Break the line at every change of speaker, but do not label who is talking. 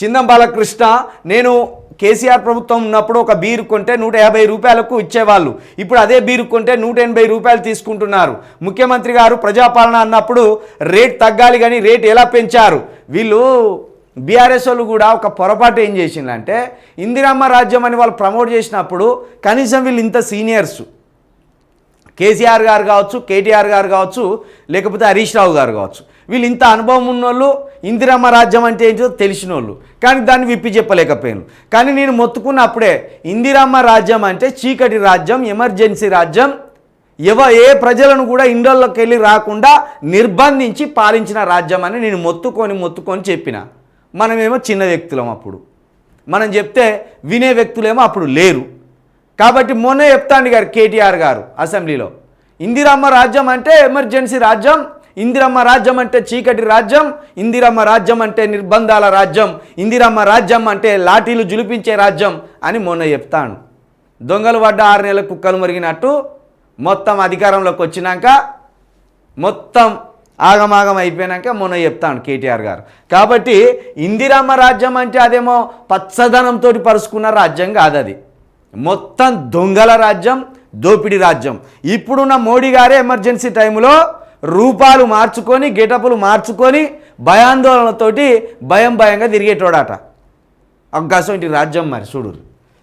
చిందం బాలకృష్ణ నేను కేసీఆర్ ప్రభుత్వం ఉన్నప్పుడు ఒక బీరు కొంటే నూట యాభై రూపాయలకు ఇచ్చేవాళ్ళు. ఇప్పుడు అదే బీరు కొంటే నూట ఎనభై రూపాయలు తీసుకుంటున్నారు. ముఖ్యమంత్రి గారు ప్రజాపాలన అన్నప్పుడు రేట్ తగ్గాలి కానీ రేట్ ఎలా పెంచారు? వీళ్ళు బీఆర్ఎస్ వాళ్ళు కూడా ఒక పొరపాటు ఏం చేసిందంటే ఇందిరమ్మ రాజ్యం అని వాళ్ళు ప్రమోట్ చేసినప్పుడు కనీసం వీళ్ళు ఇంత సీనియర్స్. కేసీఆర్ గారు కావచ్చు కేటీఆర్ గారు కావచ్చు లేకపోతే హరీష్ రావు గారు కావచ్చు. వీళ్ళు ఇంత అనుభవం ఉన్నోళ్ళు ఇందిరమ్మ రాజ్యం అంటే ఏంటో తెలిసిన వాళ్ళు కానీ దాన్ని విప్పి చెప్పలేకపోయాను కానీ నేను మొత్తుకున్నప్పుడే ఇందిరమ్మ రాజ్యం అంటే చీకటి రాజ్యం ఎమర్జెన్సీ రాజ్యం. ఎవ ఏ ప్రజలను కూడా ఇండ్లలోకి వెళ్ళి రాకుండా నిర్బంధించి పాలించిన రాజ్యం అని నేను మొత్తుకొని మొత్తుకొని చెప్పిన. మనమేమో చిన్న వ్యక్తులం అప్పుడు. మనం చెప్తే వినే వ్యక్తులేమో అప్పుడు లేరు. కాబట్టి మొన్న చెప్తాండి గారు కేటీఆర్ గారు అసెంబ్లీలో. ఇందిరమ్మ రాజ్యం అంటే ఎమర్జెన్సీ రాజ్యం ఇందిరమ్మ రాజ్యం అంటే చీకటి రాజ్యం ఇందిరమ్మ రాజ్యం అంటే నిర్బంధాల రాజ్యం ఇందిరమ్మ రాజ్యం అంటే లాఠీలు జులిపించే రాజ్యం అని మొన్న చెప్తాను దొంగలు పడ్డ ఆరు నెలల కుక్కలు మురిగినట్టు మొత్తం అధికారంలోకి వచ్చినాక మొత్తం ఆగమాగం అయిపోయినాక మొన్న చెప్తాను కేటీఆర్ గారు. కాబట్టి ఇందిరమ్మ రాజ్యం అంటే అదేమో పచ్చదనంతో పరుచుకున్న రాజ్యం కాదు అది మొత్తం దొంగల రాజ్యం దోపిడీ రాజ్యం. ఇప్పుడున్న మోడీ గారే ఎమర్జెన్సీ టైంలో రూపాలు మార్చుకొని గెటపులు మార్చుకొని భయాందోళనతోటి భయం భయంగా తిరిగేటోడట. ఇంటి రాజ్యం మరి చూడు